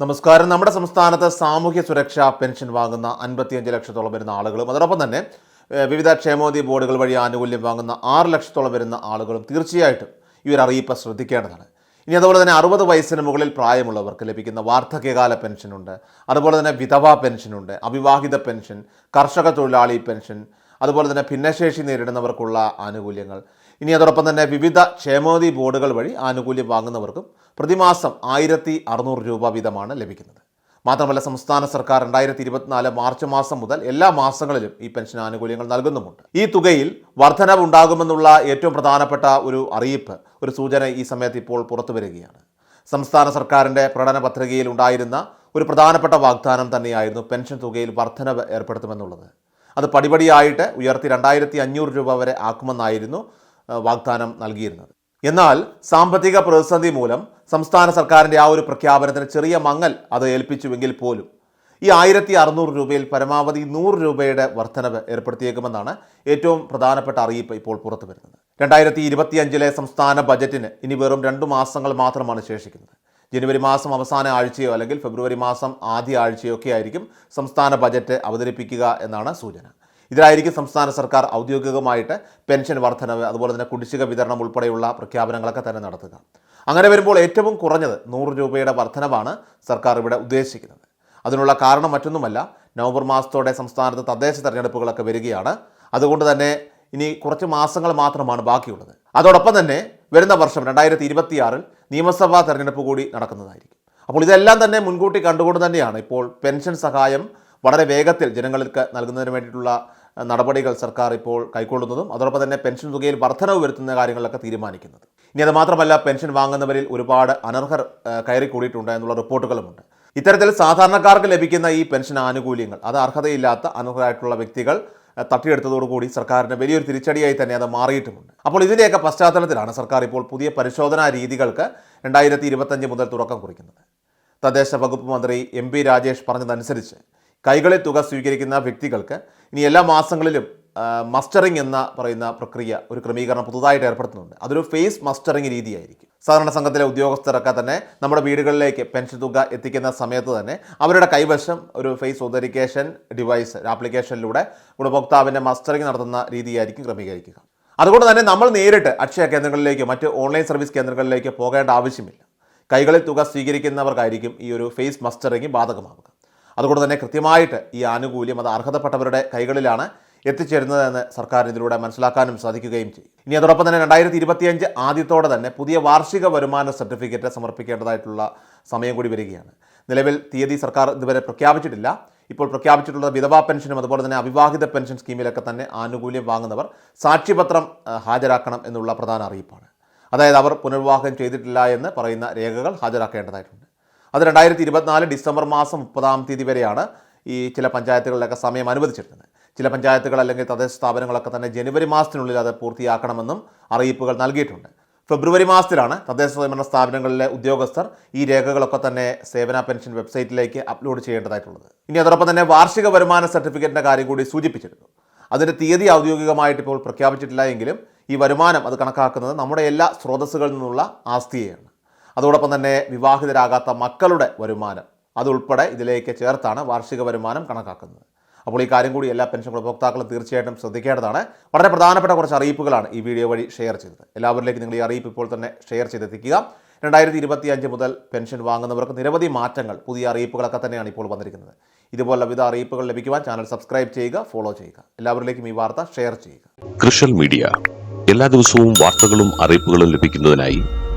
നമസ്കാരം. നമ്മുടെ സംസ്ഥാനത്ത് സാമൂഹ്യ സുരക്ഷാ പെൻഷൻ വാങ്ങുന്ന അൻപത്തിയഞ്ച് ലക്ഷത്തോളം വരുന്ന ആളുകളും അതോടൊപ്പം തന്നെ വിവിധ ക്ഷേമോദി ബോർഡുകൾ വഴി ആനുകൂല്യം വാങ്ങുന്ന ആറ് ലക്ഷത്തോളം വരുന്ന ആളുകളും തീർച്ചയായിട്ടും ഈ ഒരു അറിയിപ്പ് ശ്രദ്ധിക്കേണ്ടതാണ്. ഇനി അതുപോലെ തന്നെ അറുപത് വയസ്സിന് മുകളിൽ പ്രായമുള്ളവർക്ക് ലഭിക്കുന്ന വാർദ്ധക്യകാല പെൻഷനുണ്ട്. അതുപോലെ തന്നെ വിധവാ പെൻഷനുണ്ട് അവിവാഹിത പെൻഷൻ കർഷക തൊഴിലാളി പെൻഷൻ അതുപോലെ തന്നെ ഭിന്നശേഷി നേരിടുന്നവർക്കുള്ള ആനുകൂല്യങ്ങൾ. ഇനി അതോടൊപ്പം തന്നെ വിവിധ ക്ഷേമനിധി ബോർഡുകൾ വഴി ആനുകൂല്യം വാങ്ങുന്നവർക്കും പ്രതിമാസം ആയിരത്തി അറുന്നൂറ് രൂപ വീതമാണ് ലഭിക്കുന്നത്. മാത്രമല്ല സംസ്ഥാന സർക്കാർ രണ്ടായിരത്തി ഇരുപത്തിനാല് മാർച്ച് മാസം മുതൽ എല്ലാ മാസങ്ങളിലും ഈ പെൻഷൻ ആനുകൂല്യങ്ങൾ നൽകുന്നുമുണ്ട്. ഈ തുകയിൽ വർധനവ് ഉണ്ടാകുമെന്നുള്ള ഏറ്റവും പ്രധാനപ്പെട്ട ഒരു അറിയിപ്പ് ഒരു സൂചന ഈ സമയത്ത് ഇപ്പോൾ പുറത്തു വരികയാണ്. സംസ്ഥാന സർക്കാരിന്റെ പ്രകടന പത്രികയിൽ ഉണ്ടായിരുന്ന ഒരു പ്രധാനപ്പെട്ട വാഗ്ദാനം തന്നെയായിരുന്നു പെൻഷൻ തുകയിൽ വർധനവ് ഏർപ്പെടുത്തുമെന്നുള്ളത്. അത് പടിപടിയായിട്ട് ഉയർത്തി രണ്ടായിരത്തി അഞ്ഞൂറ് രൂപ വരെ ആക്കുമെന്നായിരുന്നു വാഗ്ദാനം നൽകിയിരുന്നത്. എന്നാൽ സാമ്പത്തിക പ്രതിസന്ധി മൂലം സംസ്ഥാന സർക്കാരിന്റെ ആ ഒരു പ്രഖ്യാപനത്തിന് ചെറിയ മങ്ങൽ അത് ഏൽപ്പിച്ചുവെങ്കിൽ പോലും ഈ ആയിരത്തി അറുന്നൂറ് രൂപയിൽ പരമാവധി നൂറ് രൂപയുടെ വർധനവ് ഏർപ്പെടുത്തിയേക്കുമെന്നാണ് ഏറ്റവും പ്രധാനപ്പെട്ട അറിയിപ്പ് ഇപ്പോൾ പുറത്തു വരുന്നത്. രണ്ടായിരത്തി ഇരുപത്തിയഞ്ചിലെ സംസ്ഥാന ബജറ്റിന് ഇനി വെറും രണ്ടു മാസങ്ങൾ മാത്രമാണ് ശേഷിക്കുന്നത്. ജനുവരി മാസം അവസാന ആഴ്ചയോ അല്ലെങ്കിൽ ഫെബ്രുവരി മാസം ആദ്യ ആഴ്ചയോ ഒക്കെ ആയിരിക്കും സംസ്ഥാന ബജറ്റ് അവതരിപ്പിക്കുക എന്നാണ് സൂചന. ഇതിലായിരിക്കും സംസ്ഥാന സർക്കാർ ഔദ്യോഗികമായിട്ട് പെൻഷൻ വർധനവ് അതുപോലെ തന്നെ കുടിശ്ശിക വിതരണം ഉൾപ്പെടെയുള്ള പ്രഖ്യാപനങ്ങളൊക്കെ തന്നെ നടത്തുക. അങ്ങനെ വരുമ്പോൾ ഏറ്റവും കുറഞ്ഞത് നൂറ് രൂപയുടെ വർധനവാണ് സർക്കാർ ഇവിടെ ഉദ്ദേശിക്കുന്നത്. അതിനുള്ള കാരണം മറ്റൊന്നുമല്ല നവംബർ മാസത്തോടെ സംസ്ഥാനത്ത് തദ്ദേശ തെരഞ്ഞെടുപ്പുകളൊക്കെ വരികയാണ്. അതുകൊണ്ട് തന്നെ ഇനി കുറച്ച് മാസങ്ങൾ മാത്രമാണ് ബാക്കിയുള്ളത്. അതോടൊപ്പം തന്നെ വരുന്ന വർഷം രണ്ടായിരത്തി ഇരുപത്തിയാറിൽ നിയമസഭാ തെരഞ്ഞെടുപ്പ് കൂടി നടക്കുന്നതായിരിക്കും. അപ്പോൾ ഇതെല്ലാം തന്നെ മുൻകൂട്ടി കണ്ടുകൊണ്ട് തന്നെയാണ് ഇപ്പോൾ പെൻഷൻ സഹായം വളരെ വേഗത്തിൽ ജനങ്ങൾക്ക് നൽകുന്നതിന് വേണ്ടിയിട്ടുള്ള നടപടികൾ സർക്കാർ ഇപ്പോൾ കൈക്കൊള്ളുന്നതും അതോടൊപ്പം തന്നെ പെൻഷൻ തുകയിൽ വർധനവ് വരുത്തുന്ന കാര്യങ്ങളിലൊക്കെ തീരുമാനിക്കുന്നത്. ഇനി അത് മാത്രമല്ല പെൻഷൻ വാങ്ങുന്നവരിൽ ഒരുപാട് അനർഹർ കയറി കൂടിയിട്ടുണ്ട് എന്നുള്ള റിപ്പോർട്ടുകളുമുണ്ട്. ഇത്തരത്തിൽ സാധാരണക്കാർക്ക് ലഭിക്കുന്ന ഈ പെൻഷൻ ആനുകൂല്യങ്ങൾ അത് അർഹതയില്ലാത്ത അനർഹരായിട്ടുള്ള വ്യക്തികൾ തട്ടിയെടുത്തതോടുകൂടി സർക്കാരിന് വലിയൊരു തിരിച്ചടിയായി തന്നെ അത് മാറിയിട്ടുമുണ്ട്. അപ്പോൾ ഇതിന്റെയൊക്കെ പശ്ചാത്തലത്തിലാണ് സർക്കാർ ഇപ്പോൾ പുതിയ പരിശോധനാ രീതികൾക്ക് രണ്ടായിരത്തി ഇരുപത്തഞ്ച് മുതൽ തുടക്കം കുറിക്കുന്നത്. തദ്ദേശ വകുപ്പ് മന്ത്രി എം പി രാജേഷ് പറഞ്ഞതനുസരിച്ച് കൈകളിൽ തുക സ്വീകരിക്കുന്ന വ്യക്തികൾക്ക് ഇനി എല്ലാ മാസങ്ങളിലും മസ്റ്ററിംഗ് എന്ന പറയുന്ന പ്രക്രിയ ഒരു ക്രമീകരണം പുതുതായിട്ട് ഏർപ്പെടുത്തുന്നുണ്ട്. അതൊരു ഫേസ് മസ്റ്ററിംഗ് രീതിയായിരിക്കും. സാധാരണ സംഘത്തിലെ ഉദ്യോഗസ്ഥരൊക്കെ തന്നെ നമ്മുടെ വീടുകളിലേക്ക് പെൻഷൻ തുക എത്തിക്കുന്ന സമയത്ത് തന്നെ അവരുടെ കൈവശം ഒരു ഫേസ് ഒതറിക്കേഷൻ ഡിവൈസ് ആപ്ലിക്കേഷനിലൂടെ ഗുണഭോക്താവിന്റെ മസ്റ്ററിംഗ് നടത്തുന്ന രീതിയായിരിക്കും ക്രമീകരിക്കുക. അതുകൊണ്ട് തന്നെ നമ്മൾ നേരിട്ട് അക്ഷയ കേന്ദ്രങ്ങളിലേക്ക് മറ്റ് ഓൺലൈൻ സർവീസ് കേന്ദ്രങ്ങളിലേക്ക് പോകേണ്ട ആവശ്യമില്ല. കൈകളിൽ തുക സ്വീകരിക്കുന്നവർക്കായിരിക്കും ഈ ഒരു ഫേസ് മസ്റ്ററിംഗ് ബാധകമാവുക. അതുകൊണ്ട് തന്നെ കൃത്യമായിട്ട് ഈ ആനുകൂല്യം അത് അർഹതപ്പെട്ടവരുടെ കൈകളിലാണ് എത്തിച്ചേരുന്നതെന്ന് സർക്കാർ ഇതിലൂടെ മനസ്സിലാക്കാനും സാധിക്കുകയും ചെയ്യും. ഇനി അതോടൊപ്പം തന്നെ രണ്ടായിരത്തി ഇരുപത്തിയഞ്ച് ആദ്യത്തോടെ തന്നെ പുതിയ വാർഷിക വരുമാന സർട്ടിഫിക്കറ്റ് സമർപ്പിക്കേണ്ടതായിട്ടുള്ള സമയം കൂടി വരികയാണ്. നിലവിൽ തീയതി സർക്കാർ ഇതുവരെ പ്രഖ്യാപിച്ചിട്ടില്ല. ഇപ്പോൾ പ്രഖ്യാപിച്ചിട്ടുള്ള വിധവാ പെൻഷനും അതുപോലെ തന്നെ അവിവാഹിത പെൻഷൻ സ്കീമിലൊക്കെ തന്നെ ആനുകൂല്യം വാങ്ങുന്നവർ സാക്ഷ്യപത്രം ഹാജരാക്കണം എന്നുള്ള പ്രധാന അറിയിപ്പാണ്. അതായത് അവർ പുനർവിവാഹം ചെയ്തിട്ടില്ല എന്ന് പറയുന്ന രേഖകൾ ഹാജരാക്കേണ്ടതായിട്ടുണ്ട്. അത് രണ്ടായിരത്തി ഇരുപത്തിനാല് ഡിസംബർ മാസം മുപ്പതാം തീയതി വരെയാണ് ഈ ചില പഞ്ചായത്തുകളിലൊക്കെ സമയം അനുവദിച്ചിരുന്നത്. ചില പഞ്ചായത്തുകൾ അല്ലെങ്കിൽ തദ്ദേശ സ്ഥാപനങ്ങളൊക്കെ തന്നെ ജനുവരി മാസത്തിനുള്ളിൽ അത് പൂർത്തിയാക്കണമെന്നും അറിയിപ്പുകൾ നൽകിയിട്ടുണ്ട്. ഫെബ്രുവരി മാസത്തിലാണ് തദ്ദേശ സ്വയംഭരണ സ്ഥാപനങ്ങളിലെ ഉദ്യോഗസ്ഥർ ഈ രേഖകളൊക്കെ തന്നെ സേവന പെൻഷൻ വെബ്സൈറ്റിലേക്ക് അപ്ലോഡ് ചെയ്യേണ്ടതായിട്ടുള്ളത്. ഇനി അതോടൊപ്പം തന്നെ വാർഷിക വരുമാന സർട്ടിഫിക്കറ്റിന്റെ കാര്യം കൂടി സൂചിപ്പിച്ചിരുന്നു. അതിന്റെ തീയതി ഔദ്യോഗികമായിട്ട് ഇപ്പോൾ പ്രഖ്യാപിച്ചിട്ടില്ല എങ്കിലും ഈ വരുമാനം അത് കണക്കാക്കുന്നത് നമ്മുടെ എല്ലാ സ്രോതസ്സുകളിൽ നിന്നുള്ള ആസ്തിയെയാണ്. അതോടൊപ്പം തന്നെ വിവാഹിതരാകാത്ത മക്കളുടെ വരുമാനം. അതുൾപ്പെടെ ഇതിലേക്ക് ചേർത്താണ് വാർഷിക വരുമാനം കണക്കാക്കുന്നത്. അപ്പോൾ ഈ കാര്യം കൂടി എല്ലാ പെൻഷൻ ഉപഭോക്താക്കളും തീർച്ചയായിട്ടും ശ്രദ്ധിക്കേണ്ടതാണ്. വളരെ പ്രധാനപ്പെട്ട കുറച്ച് അറിയിപ്പുകളാണ് ഈ വീഡിയോ വഴി ഷെയർ ചെയ്തത്. എല്ലാവരിലേക്കും നിങ്ങൾ ഈ അറിയിപ്പ് ഇപ്പോൾ തന്നെ ഷെയർ ചെയ്തെത്തിക്കുക. രണ്ടായിരത്തി ഇരുപത്തി അഞ്ച് മുതൽ പെൻഷൻ വാങ്ങുന്നവർക്ക് നിരവധി മാറ്റങ്ങൾ പുതിയ അറിയിപ്പുകളൊക്കെ തന്നെയാണ് ഇപ്പോൾ വന്നിരിക്കുന്നത്. ഇതുപോലെ വിവിധ അറിയിപ്പുകൾ ലഭിക്കുവാൻ ചാനൽ സബ്സ്ക്രൈബ് ചെയ്യുക ഫോളോ ചെയ്യുക. എല്ലാവരിലേക്കും ഈ വാർത്ത ഷെയർ ചെയ്യുക. മീഡിയ. എല്ലാ ദിവസവും വാർത്തകളും അറിയിപ്പുകളും ലഭിക്കുന്നതിനായി